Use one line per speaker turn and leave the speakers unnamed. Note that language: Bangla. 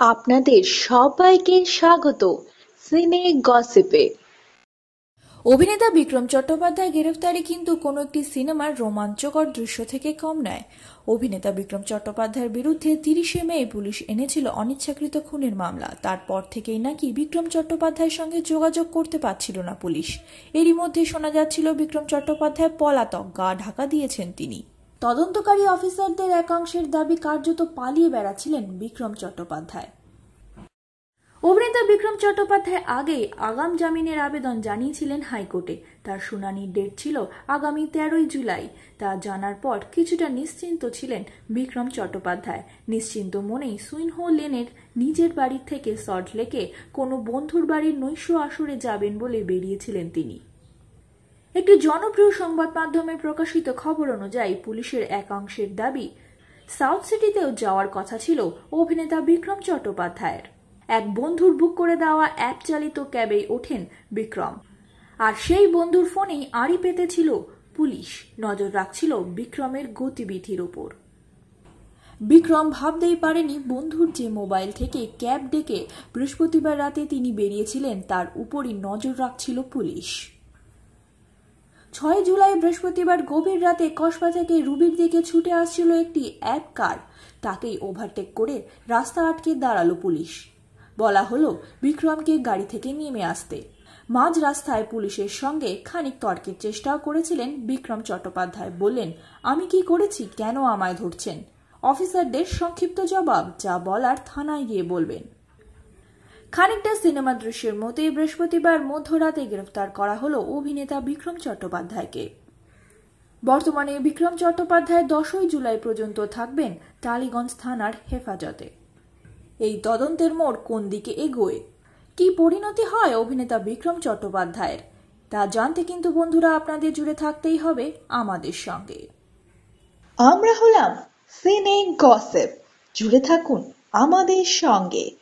আপনাদের সবাইকে স্বাগত সিনে গসিপে।
অভিনেতা বিক্রম চট্টোপাধ্যায় গ্রেফতারি কিন্তু কোনো একটি সিনেমার রোমাঞ্চকর দৃশ্য থেকে কম নয়। অভিনেতা বিক্রম চট্টোপাধ্যায়ের বিরুদ্ধে তিরিশে মে পুলিশ এনেছিল অনিচ্ছাকৃত খুনের মামলা। তারপর থেকেই নাকি বিক্রম চট্টোপাধ্যায়ের সঙ্গে যোগাযোগ করতে পারছিল না পুলিশ। এরই মধ্যে শোনা যাচ্ছিল বিক্রম চট্টোপাধ্যায় পলাতক, গা ঢাকা দিয়েছেন তিনি। তদন্তকারী অফিসারদের একাংশের দাবি কার্যত পালিয়ে বেড়াচ্ছিলেন বিক্রম চট্টোপাধ্যায়। অভিনেতা বিক্রম চট্টোপাধ্যায় আগে আগাম জামিনের আবেদন জানিয়েছিলেন হাইকোর্টে। তার শুনানির ডেট ছিল আগামী তেরোই জুলাই। তা জানার পর কিছুটা নিশ্চিন্ত ছিলেন বিক্রম চট্টোপাধ্যায়। নিশ্চিন্ত মনেই সুইনহো লেনের নিজের বাড়ি থেকে সল্টলেকে কোনো বন্ধুর বাড়ির নৈশ আসরে যাবেন বলে বেরিয়েছিলেন তিনি। একটি জনপ্রিয় সংবাদ মাধ্যমে প্রকাশিত খবর অনুযায়ী পুলিশের একাংশের দাবি, সাউথ সিটিতেও যাওয়ার কথা ছিল অভিনেতা বিক্রম চট্টোপাধ্যায়ের। এক বন্ধুর বুক করে দেওয়া অ্যাপ চালিত ক্যাবেই ওঠেন বিক্রম। আর সেই বন্ধুর ফোনেই আড়ি পেতেছিল পুলিশ। নজর রাখছিল বিক্রমের গতিবিধির ওপর। বিক্রম ভাবতেই পারেনি বন্ধুর যে মোবাইল থেকে ক্যাব ডেকে বৃহস্পতিবার রাতে তিনি বেরিয়েছিলেন, তার উপরই নজর রাখছিল পুলিশ। ছয় জুলাই বৃহস্পতিবার গভীর রাতে কসবা থেকে রুবির দিকে ছুটে আসছিল একটি এক কার। তাকেই ওভারটেক করে রাস্তা আটকে দাঁড়াল পুলিশ। বলা হলো, বিক্রমকে গাড়ি থেকে নেমে আসতে। মাঝ রাস্তায় পুলিশের সঙ্গে খানিক তর্কের চেষ্টাও করেছিলেন বিক্রম চট্টোপাধ্যায়। বললেন, আমি কি করেছি? কেন আমায় ধরছেন? অফিসারদের সংক্ষিপ্ত জবাব যা বলার থানায় গিয়ে বলবেন। খানিকটা সিনেমা দৃশ্যের মতোই বৃহস্পতিবার মধ্যরাতে গ্রেফতার করা হল অভিনেতা বিক্রম চট্টোপাধ্যায়কে। বর্তমানে বিক্রম চট্টোপাধ্যায় দশই জুলাই পর্যন্ত থাকবেন টালিগঞ্জ থানার হেফাজতে। এই তদন্তের মোড় কোন দিকে এগোয়? কি পরিণতি হয় অভিনেতা বিক্রম চট্টোপাধ্যায়ের? তা জানতে কিন্তু বন্ধুরা আপনাদের জুড়ে থাকতেই হবে আমাদের সঙ্গে।
আমরা হলাম সিনে গসেপ। জুড়ে থাকুন আমাদের সঙ্গে।